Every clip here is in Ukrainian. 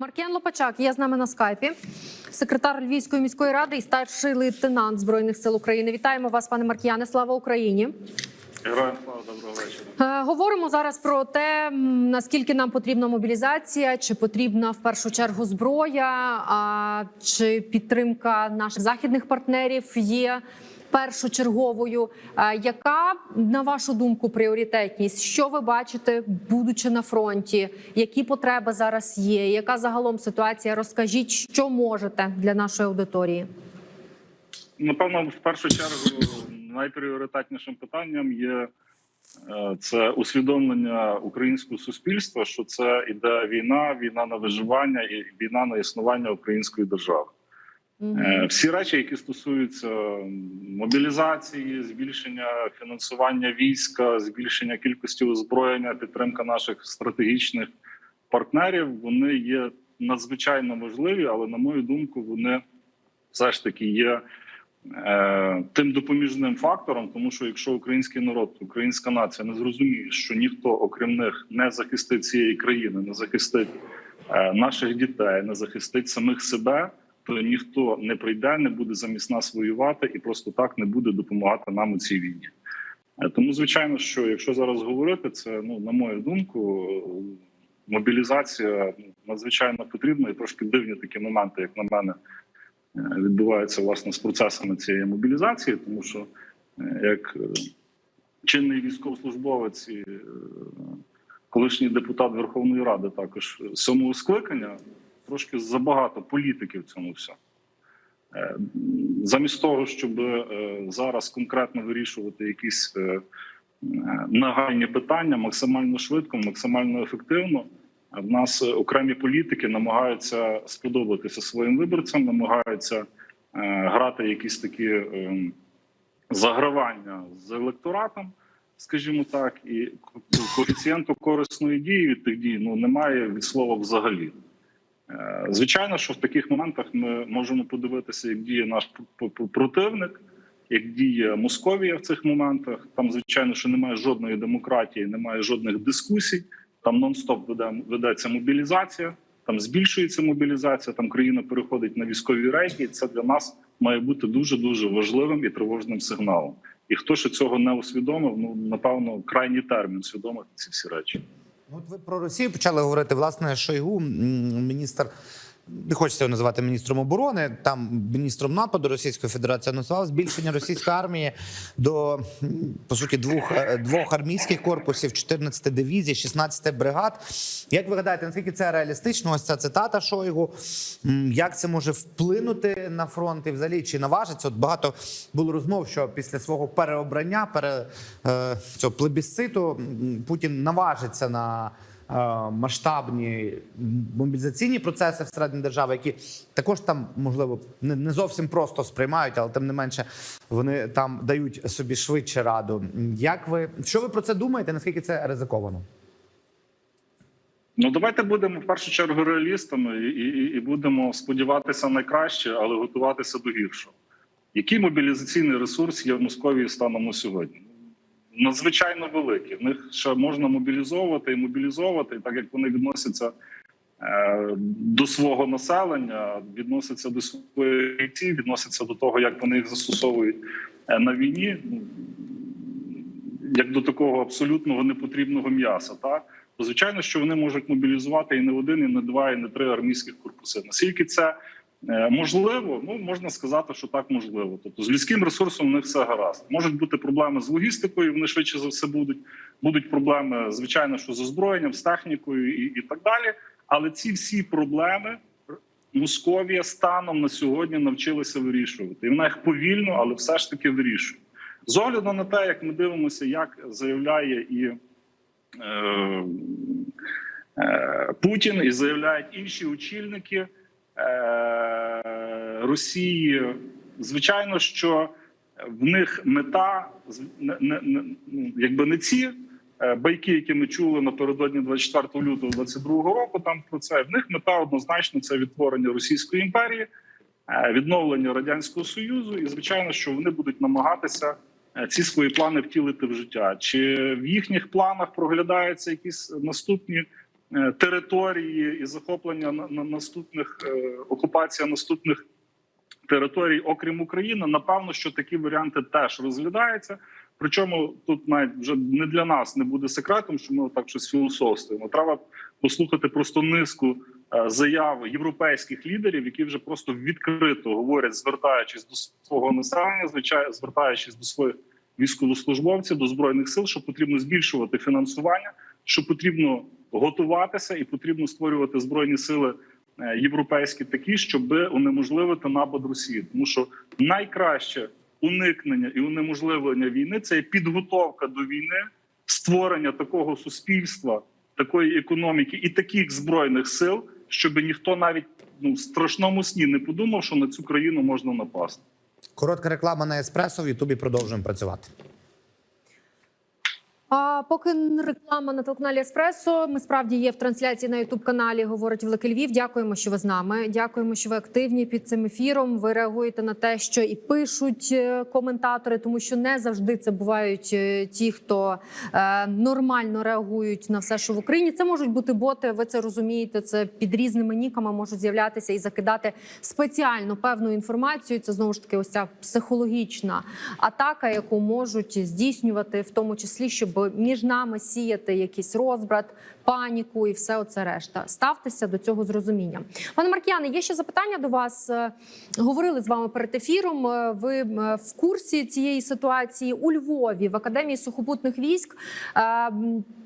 Маркіян Лопачак є з нами на скайпі, секретар Львівської міської ради і старший лейтенант збройних сил України. Вітаємо вас, пане Маркіяне. Слава Україні! Героям слава доброго вечора. Е, Говоримо зараз про те, наскільки нам потрібна мобілізація, чи потрібна в першу чергу зброя, а чи підтримка наших західних партнерів є першочерговою. Яка на вашу думку пріоритетність? Що ви бачите, будучи на фронті? Які потреби зараз є? Яка загалом ситуація? Розкажіть, що можете для нашої аудиторії? Напевно, в першу чергу найпріоритетнішим питанням є е, це усвідомлення українського суспільства, що це іде війна, війна на виживання і війна на існування української держави. Е, Всі речі, які стосуються мобілізації, збільшення фінансування війська, збільшення кількості озброєння, підтримка наших стратегічних партнерів, вони є надзвичайно важливі, але на мою думку, вони все ж таки є е, тим допоміжним фактором, тому що якщо український народ, українська нація не зрозуміє, що ніхто окрім них не захистить цієї країни, не захистить е, наших дітей, не захистить самих себе то ніхто не прийде, не буде замість нас воювати і просто так не буде допомагати нам у цій війні. Е, Тому, звичайно, що якщо зараз говорити, це ну на мою думку, мобілізація ну, надзвичайно потрібна і трошки дивні такі моменти, як на мене, е, відбуваються власне з процесами цієї мобілізації, тому що е, як чинний військовослужбовець і колишній депутат Верховної Ради, також сьомого скликання трошки забагато політики в цьому всьому. Е, Замість того, щоб е, зараз конкретно вирішувати якісь е, нагальні питання максимально швидко, максимально ефективно, в нас окремі політики намагаються сподобатися своїм виборцям, намагаються грати якісь такі е, загравання з електоратом, скажімо так, і коефіцієнту корисної дії від тих дій ну немає від слова взагалі. Е, Звичайно, що в таких моментах ми можемо подивитися, як діє наш противник, як діє Московія в цих моментах. Там, звичайно, що немає жодної демократії, немає жодних дискусій. Там нон-стоп веде, ведеться мобілізація, там збільшується мобілізація, там країна переходить на військові рейки. Це для нас має бути дуже дуже важливим і тривожним сигналом. І хто ще цього не усвідомив, ну напевно, крайній термін усвідомити ці всі речі. Ну, От ви про Росію почали говорити. Власне, Шойгу, міністр. Не хочеться його називати міністром оборони, там міністром нападу Російської Федерації анонсував збільшення російської армії до по суті двох, е, двох армійських корпусів, 14 дивізій, 16 бригад. Як ви гадаєте, наскільки це реалістично? Ось ця цитата Шойгу. Як це може вплинути на фронт і взагалі чи наважиться? От багато було розмов, що після свого переобрання, пере е, цього плебісциту Путін наважиться на масштабні мобілізаційні процеси всередині держави, які також там можливо не, зовсім просто сприймають, але тим не менше вони там дають собі швидше раду. Як ви що ви про це думаєте? Наскільки це ризиковано? Ну давайте будемо в першу чергу реалістами і, і, і будемо сподіватися на краще, але готуватися до гіршого. Який мобілізаційний ресурс є в Московії станом на сьогодні? Надзвичайно великий. В них ще можна мобілізовувати і мобілізовувати, так як вони відносяться е, до свого населення, відносяться до своєї бійців, відносяться до того, як вони їх застосовують е, на війні, ну, як до такого абсолютного непотрібного м'яса. Так? звичайно, що вони можуть мобілізувати і не один, і не два, і не три армійських корпуси. Наскільки це можливо, ну можна сказати, що так можливо. Тобто з людським ресурсом них все гаразд. Можуть бути проблеми з логістикою, вони швидше за все будуть. Будуть проблеми, звичайно, що з озброєнням, з технікою і, і так далі. Але ці всі проблеми Московія станом на сьогодні навчилася вирішувати. І вона їх повільно, але все ж таки вирішує. З огляду на те, як ми дивимося, як заявляє і е, е, Путін, і заявляють інші очільники е, Росії, звичайно, що в них мета не, не, ну, якби не ці е, байки, які ми чули напередодні 24 лютого 22 року. Там про це в них мета однозначно це відтворення Російської імперії, е, відновлення радянського союзу, і звичайно, що вони будуть намагатися е, ці свої плани втілити в життя. Чи в їхніх планах проглядаються якісь наступні території і захоплення на, на наступних окупація наступних територій, окрім України, напевно, що такі варіанти теж розглядаються. Причому тут навіть вже не для нас не буде секретом, що ми так щось філософствуємо. Треба послухати просто низку е, заяв європейських лідерів, які вже просто відкрито говорять, звертаючись до свого населення, звичайно, звертаючись до своїх військовослужбовців, до збройних сил, що потрібно збільшувати фінансування, що потрібно готуватися і потрібно створювати збройні сили європейські такі, щоб унеможливити напад Росії, тому що найкраще уникнення і унеможливлення війни це є підготовка до війни, створення такого суспільства, такої економіки і таких збройних сил, щоб ніхто навіть ну в страшному сні не подумав, що на цю країну можна напасти. Коротка реклама на еспресо. В Ютубі продовжуємо працювати. А поки реклама на телеканалі Еспресо, ми справді є в трансляції на Ютуб каналі. Говорить Великий Львів. Дякуємо, що ви з нами. Дякуємо, що ви активні під цим ефіром. Ви реагуєте на те, що і пишуть е, коментатори, тому що не завжди це бувають е, ті, хто е, нормально реагують на все, що в Україні. Це можуть бути боти. Ви це розумієте. Це під різними ніками можуть з'являтися і закидати спеціально певну інформацію. Це знову ж таки ось ця психологічна атака, яку можуть здійснювати, в тому числі, щоб між нами сіяти якийсь розбрат, паніку і все оце решта. Ставтеся до цього з розумінням. Пане Маркіяне, є ще запитання до вас. Е, Говорили з вами перед ефіром. Е, Ви е, в курсі цієї ситуації у Львові в Академії сухопутних військ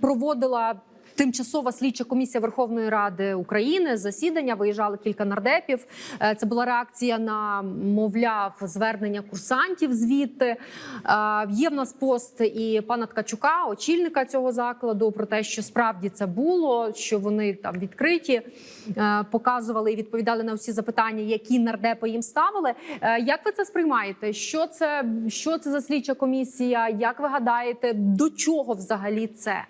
проводила. Тимчасова слідча комісія Верховної Ради України засідання виїжджали кілька нардепів. Е, Це була реакція на мовляв звернення курсантів. Звідти Е, є в нас пост і пана Ткачука, очільника цього закладу, про те, що справді це було, що вони там відкриті е, показували і відповідали на всі запитання, які нардепи їм ставили. Як ви це сприймаєте? Що це що це за слідча комісія? Як ви гадаєте, до чого взагалі це?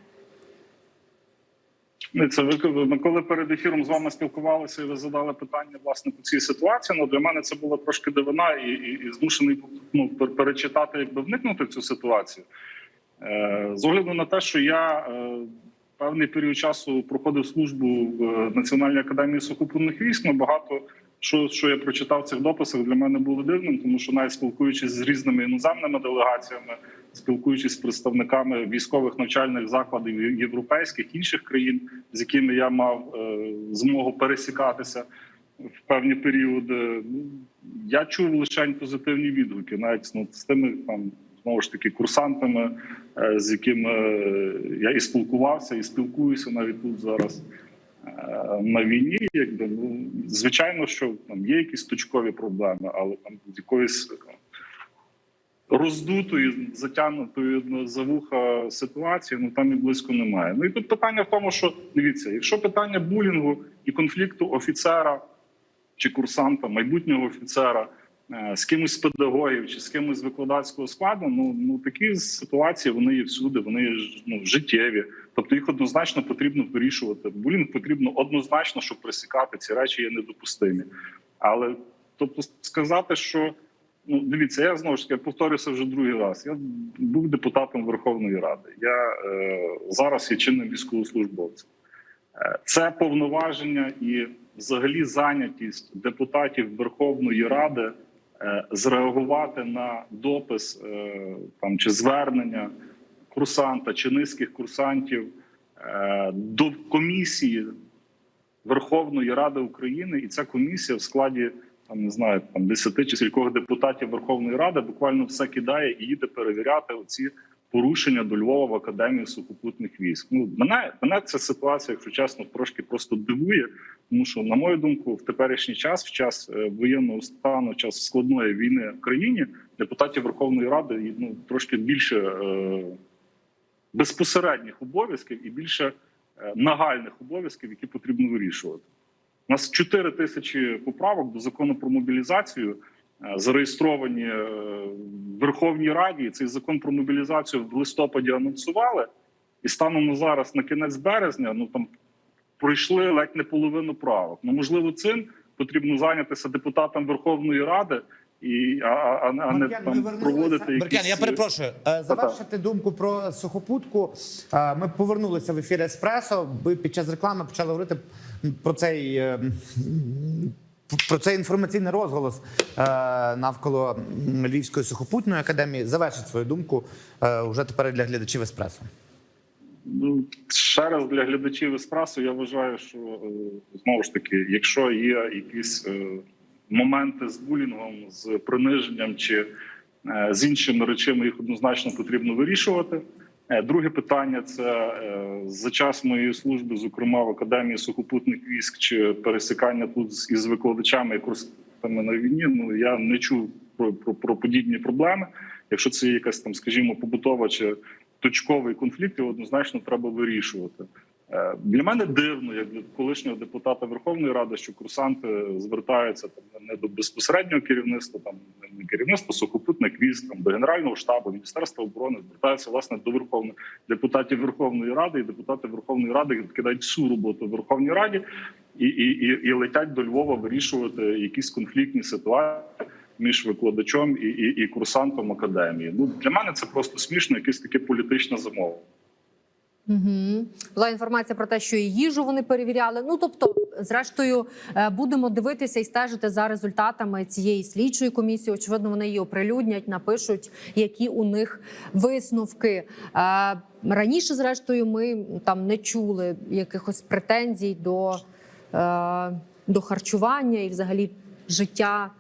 Це ви ми коли перед ефіром з вами спілкувалися, і ви задали питання власне по цій ситуації. Ну для мене це була трошки дивина, і, і, і змушений ну, перечитати, якби вникнути в цю ситуацію. Е, з огляду на те, що я е, певний період часу проходив службу в е, Національній академії сухопутних військ, ми багато що, що я прочитав в цих дописах, для мене було дивним, тому що навіть спілкуючись з різними іноземними делегаціями, спілкуючись з представниками військових навчальних закладів європейських інших країн, з якими я мав е, змогу пересікатися в певні періоди, я чув лише позитивні відгуки, навіть ну, з тими там знову ж таки курсантами, е, з якими е, я і спілкувався, і спілкуюся навіть тут зараз. Е, На війні, якби ну звичайно, що там є якісь точкові проблеми, але там якоїсь роздутої, затягнутої за вуха ситуації, ну там і близько немає. Ну і тут питання в тому, що дивіться, якщо питання булінгу і конфлікту офіцера чи курсанта, майбутнього офіцера е, з кимось з педагогів чи з кимось з викладацького складу, ну ну такі ситуації вони є всюди, вони ну, життєві. Тобто їх однозначно потрібно вирішувати. Булінг потрібно однозначно, щоб пресікати ці речі є недопустимі. Але тобто сказати, що ну дивіться, я знову ж таки повторюся вже другий раз. Я був депутатом Верховної Ради. Я е, зараз є чинним військовослужбовцем. Е, Це повноваження і взагалі зайнятість депутатів Верховної Ради е, зреагувати на допис е, там чи звернення курсанта чи низьких курсантів е, до комісії Верховної Ради України, і ця комісія в складі там не знаю, там 10 чи скількох депутатів Верховної Ради буквально все кидає і їде перевіряти оці порушення до Львова в академії сухопутних військ. Ну мене мене ця ситуація, якщо чесно, трошки просто дивує. Тому що, на мою думку, в теперішній час, в час е, воєнного стану, в час складної війни в країні, депутатів Верховної Ради ну трошки більше е, безпосередніх обов'язків і більше е, нагальних обов'язків, які потрібно вирішувати. У нас 4 тисячі поправок до закону про мобілізацію зареєстровані е, в Верховній Раді. Цей закон про мобілізацію в листопаді анонсували, і станом на зараз, на кінець березня, ну там пройшли ледь не половину правок. Ну можливо, цим потрібно зайнятися депутатам Верховної Ради і а, а, а не Маркян, там проводити Маркян, якісь... я перепрошую. Е, Завершити думку про сухопутку. Е, Ми повернулися в ефір Еспресо. Ви під час реклами почали говорити про цей. Про цей інформаційний розголос е, навколо Львівської сухопутної академії. Завершить свою думку е, вже тепер для глядачів Еспресо. Ну, ще раз для глядачів еспресо, я вважаю, що е, знову ж таки, якщо є якісь моменти з булінгом, з приниженням чи з іншими речами, їх однозначно потрібно вирішувати. Е, Друге питання це е, за час моєї служби, зокрема в академії сухопутних військ, чи пересікання тут із викладачами і курсами на війні. Ну я не чув про, про, про подібні проблеми. Якщо це якась там, скажімо, побутова чи точковий конфлікт, його однозначно треба вирішувати. Е, Для мене дивно, як для колишнього депутата Верховної Ради, що курсанти звертаються там не до безпосереднього керівництва, там не керівництва сухопутних військ, там до генерального штабу, міністерства оборони, звертаються власне до Верховної депутатів Верховної Ради, і депутати Верховної Ради відкидають всю роботу в Верховній Раді і, і, і, і летять до Львова вирішувати якісь конфліктні ситуації між викладачом і, і, і курсантом академії. Ну для мене це просто смішно, якесь таке політичне замовлення. Угу. Була інформація про те, що і їжу вони перевіряли. Ну тобто, зрештою, е, будемо дивитися і стежити за результатами цієї слідчої комісії. Очевидно, вони її оприлюднять, напишуть, які у них висновки. Е, Раніше, зрештою, ми там не чули якихось претензій до, е, до харчування і взагалі життя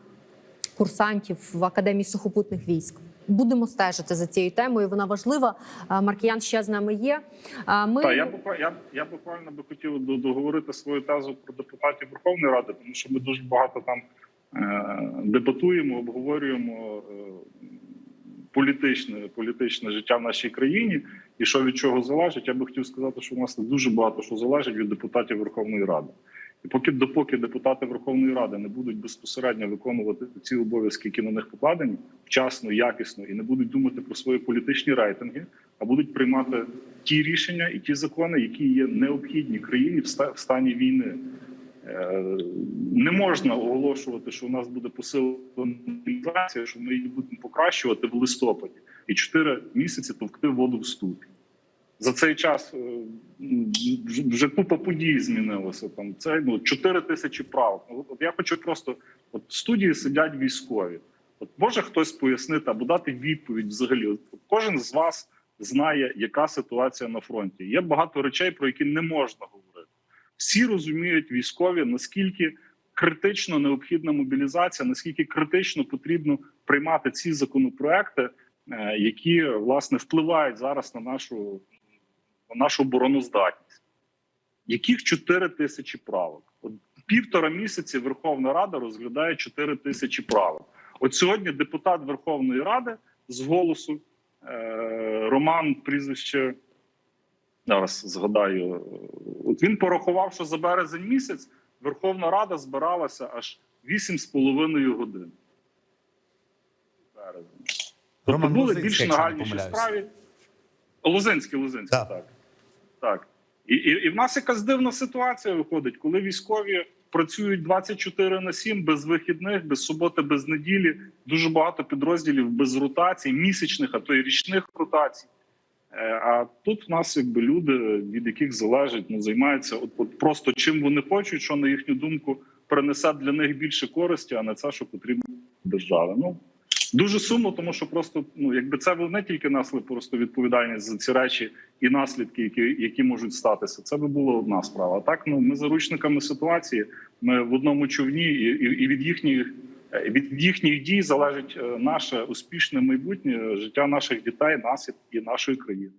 курсантів в академії сухопутних військ. Будемо стежити за цією темою. Вона важлива. Маркіян ще з нами є. Ми Та я я, я буквально би хотів до- договорити свою тезу про депутатів Верховної Ради, тому що ми дуже багато там е, дебатуємо, обговорюємо е, політичне, політичне життя в нашій країні, і що від чого залежить. Я би хотів сказати, що у нас дуже багато що залежить від депутатів Верховної Ради. Поки допоки депутати Верховної Ради не будуть безпосередньо виконувати ці обов'язки, які на них покладені, вчасно, якісно, і не будуть думати про свої політичні рейтинги, а будуть приймати ті рішення і ті закони, які є необхідні країні в ста- в стані війни. Е, Не можна оголошувати, що у нас буде посилена мобілізація, що ми її будемо покращувати в листопаді, і чотири місяці товкти воду в ступі. За цей час е, вже- купа подій змінилося. Там це ну 4 тисячі правок. Ну, от я хочу просто от в студії сидять військові. От може хтось пояснити або дати відповідь взагалі. От кожен з вас знає, яка ситуація на фронті. Є багато речей, про які не можна говорити. Всі розуміють військові, наскільки критично необхідна мобілізація, наскільки критично потрібно приймати ці законопроекти, е, які власне впливають зараз на нашу, на нашу обороноздатність. Яких 4 тисячі правок? От півтора місяці Верховна Рада розглядає 4 тисячі правок. От сьогодні депутат Верховної Ради з голосу е, Роман прізвище. Зараз згадаю. От він порахував, що за березень місяць Верховна Рада збиралася аж 8,5 годин. Березень. Тобто були більш нагальніші справи. Лозинський, Лозинський, Так. так. Так. І, і, і в нас якась дивна ситуація виходить, коли військові працюють 24 на 7 без вихідних, без суботи, без неділі. Дуже багато підрозділів без ротацій, місячних, а то й річних ротацій. Е, А тут в нас якби люди, від яких залежить, ну займаються от, от просто чим вони хочуть, що на їхню думку принесе для них більше користі, а не це, що потрібно державі. Ну дуже сумно, тому що просто ну якби це не тільки несли просто відповідальність за ці речі і наслідки, які, які можуть статися. Це би була одна справа. А так ну ми заручниками ситуації. Ми в одному човні, і, і, і від їхніх від їхніх дій залежить е, наше успішне майбутнє життя наших дітей, нас і нашої країни.